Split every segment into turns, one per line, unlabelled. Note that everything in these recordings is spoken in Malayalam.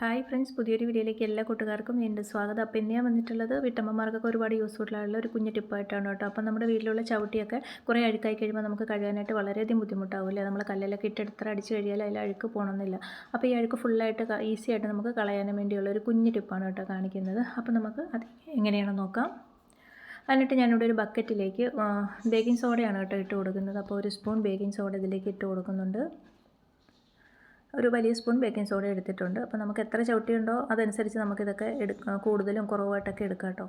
ഹായ് ഫ്രണ്ട്സ് പുതിയൊരു വീഡിയോയിലേക്ക് എല്ലാ കൂട്ടുകാർക്കും എന്റെ സ്വാഗതം. അപ്പോൾ ഇന്ന് ഞാൻ വന്നിട്ടുള്ളത് വീട്ടമ്മമാർക്കൊക്കെ ഒരുപാട് യൂസ്ഫുൾ ആയിട്ടുള്ള ഒരു കുഞ്ഞു ടിപ്പായിട്ടാണ് കേട്ടോ. അപ്പോൾ നമ്മുടെ വീട്ടിലുള്ള ചവിട്ടിയൊക്കെ കുറേ അഴുക്കായി കഴിയുമ്പോൾ നമുക്ക് കഴുകാനായിട്ട് വളരെയധികം ബുദ്ധിമുട്ടാവില്ല നമ്മൾ കല്ലിലൊക്കെ ഇട്ടെടുത്ത് അടിച്ച് കഴിയാൽ അതിൽ അഴുക്ക് പോകണമെന്നില്ല. അപ്പോൾ ഈ അഴുക്ക് ഫുള്ളായിട്ട് ഈസി ആയിട്ട് നമുക്ക് കളയാനും വേണ്ടിയുള്ള ഒരു കുഞ്ഞു ടിപ്പാണ് കേട്ടോ കാണിക്കുന്നത്. അപ്പോൾ നമുക്ക് അത് എങ്ങനെയാണ് നോക്കാം. എന്നിട്ട് ഞാനിവിടെ ഒരു ബക്കറ്റിലേക്ക് ബേക്കിംഗ് സോഡയാണ് കേട്ടോ ഇട്ട് കൊടുക്കുന്നത്. അപ്പോൾ ഒരു സ്പൂൺ ബേക്കിംഗ് സോഡ ഇതിലേക്ക് ഇട്ട് കൊടുക്കുന്നുണ്ട്. ഒരു വലിയ സ്പൂൺ ബേക്കിംഗ് സോഡ എടുത്തിട്ടുണ്ട്. അപ്പോൾ നമുക്ക് എത്ര ചവിട്ടിയുണ്ടോ അതനുസരിച്ച് നമുക്കിതൊക്കെ എടുക്കാം കൂടുതലും കുറവായിട്ടൊക്കെ എടുക്കാം കേട്ടോ.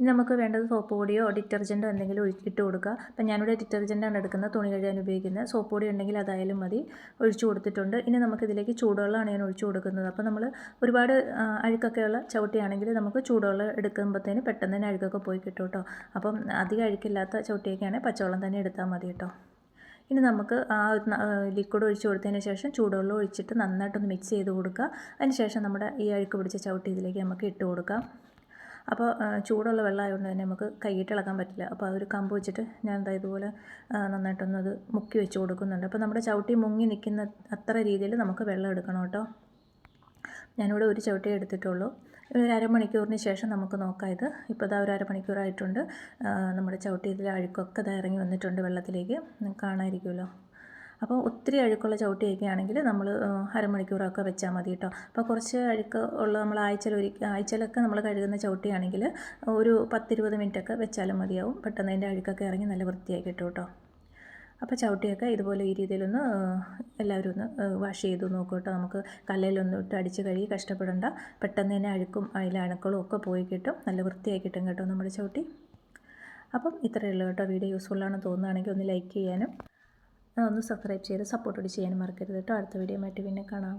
ഇനി നമുക്ക് വേണ്ടത് സോപ്പ് പൊടിയോ ഡിറ്റർജന്റോ എന്തെങ്കിലും ഇട്ട് കൊടുക്കുക അപ്പം ഞാനിവിടെ ഡിറ്റർജന്റാണ് എടുക്കുന്നത് തുണി കഴുകാൻ ഉപയോഗിക്കുന്നത്. സോപ്പ് പൊടി ഉണ്ടെങ്കിൽ അതായാലും മതി. ഒഴിച്ചു കൊടുത്തിട്ടുണ്ട്. ഇനി നമുക്കിതിലേക്ക് ചൂടുവെള്ളമാണ് ഞാൻ ഒഴിച്ചു കൊടുക്കുന്നത്. അപ്പോൾ നമ്മൾ ഒരുപാട് അഴുക്കൊക്കെയുള്ള ചവിട്ടിയാണെങ്കിൽ നമുക്ക് ചൂടുവെള്ളം എടുക്കുമ്പോഴത്തേന് പെട്ടെന്ന് തന്നെ അഴുക്കൊക്കെ പോയി കിട്ടും കേട്ടോ. അപ്പം അധികം അഴുക്കില്ലാത്ത ചവിട്ടിയൊക്കെയാണെങ്കിൽ പച്ചവെള്ളം തന്നെ എടുത്താൽ മതി കേട്ടോ. ഇനി നമുക്ക് ആ ലിക്വിഡ് ഒഴിച്ച് കൊടുത്തതിന് ശേഷം ചൂടുവെള്ളം ഒഴിച്ചിട്ട് നന്നായിട്ടൊന്ന് മിക്സ് ചെയ്ത് കൊടുക്കുക. അതിന് ശേഷം നമ്മുടെ ഈ അഴുക്ക് പിടിച്ച ചവിട്ടി ഇതിലേക്ക് നമുക്ക് ഇട്ട് കൊടുക്കാം. അപ്പോൾ ചൂടുള്ള വെള്ളമായതുകൊണ്ട് തന്നെ നമുക്ക് കൈയിട്ട് ഇളക്കാൻ പറ്റില്ല. അപ്പോൾ അതൊരു കമ്പ് വെച്ചിട്ട് ഞാൻ ഇതുപോലെ നന്നായിട്ടൊന്ന് മുക്കി വെച്ച് കൊടുക്കുന്നുണ്ട്. അപ്പോൾ നമ്മുടെ ചവിട്ടി മുങ്ങി നിൽക്കുന്ന അത്ര രീതിയിൽ നമുക്ക് വെള്ളം എടുക്കണം കേട്ടോ. ഞാനിവിടെ ഒരു ചവിട്ടി എടുത്തിട്ടുള്ളൂ. ഒരു അരമണിക്കൂറിന് ശേഷം നമുക്ക് നോക്കാം ഇത്. ഇപ്പോൾ ഇതാ ഒരു അരമണിക്കൂറായിട്ടുണ്ട്. നമ്മുടെ ചവിട്ടി ഇതിൽ അഴുക്കൊക്കെ ഇതാ ഇറങ്ങി വന്നിട്ടുണ്ട് വെള്ളത്തിലേക്ക്. കാണാതിരിക്കുമല്ലോ അപ്പോൾ ഒത്തിരി അഴുക്കുള്ള ചവിട്ടിയൊക്കെ നമ്മൾ അരമണിക്കൂറൊക്കെ വെച്ചാൽ മതി കേട്ടോ. അപ്പോൾ കുറച്ച് അഴുക്ക് ഉള്ള നമ്മൾ ആഴ്ചയിൽ ഒരു ആഴ്ചയിലൊക്കെ നമ്മൾ കഴുകുന്ന ചവിട്ടിയാണെങ്കിൽ ഒരു പത്തിരുപത് മിനിറ്റൊക്കെ വെച്ചാലും മതിയാവും. പെട്ടെന്ന് അതിന്റെ അഴുക്കൊക്കെ ഇറങ്ങി നല്ല വൃത്തിയായി കിട്ടും കേട്ടോ. അപ്പോൾ ചവിട്ടിയൊക്കെ ഇതുപോലെ ഈ രീതിയിലൊന്ന് എല്ലാവരും ഒന്ന് വാഷ് ചെയ്ത് നോക്കൂട്ടോ നമുക്ക് കല്ലിലൊന്നും ഇട്ട് അടിച്ച് കഴുകി കഷ്ടപ്പെടേണ്ട. പെട്ടെന്ന് തന്നെ അഴുക്കും അതിലെ അണുക്കളും ഒക്കെ പോയി കിട്ടും. നല്ല വൃത്തിയായി കിട്ടും കേട്ടോ നമ്മുടെ ചവിട്ടി. അപ്പം ഇത്രയേ ഉള്ളൂ കേട്ടോ. വീഡിയോ ആണെന്ന് തോന്നുകയാണെങ്കിൽ ഒന്ന് ലൈക്ക് ചെയ്യാനും ഒന്ന് സബ്സ്ക്രൈബ് ചെയ്ത് കൂടി ചെയ്യാനും മറക്കരുത് കേട്ടോ. അടുത്ത വീഡിയോ ആയിട്ട് പിന്നെ കാണാം.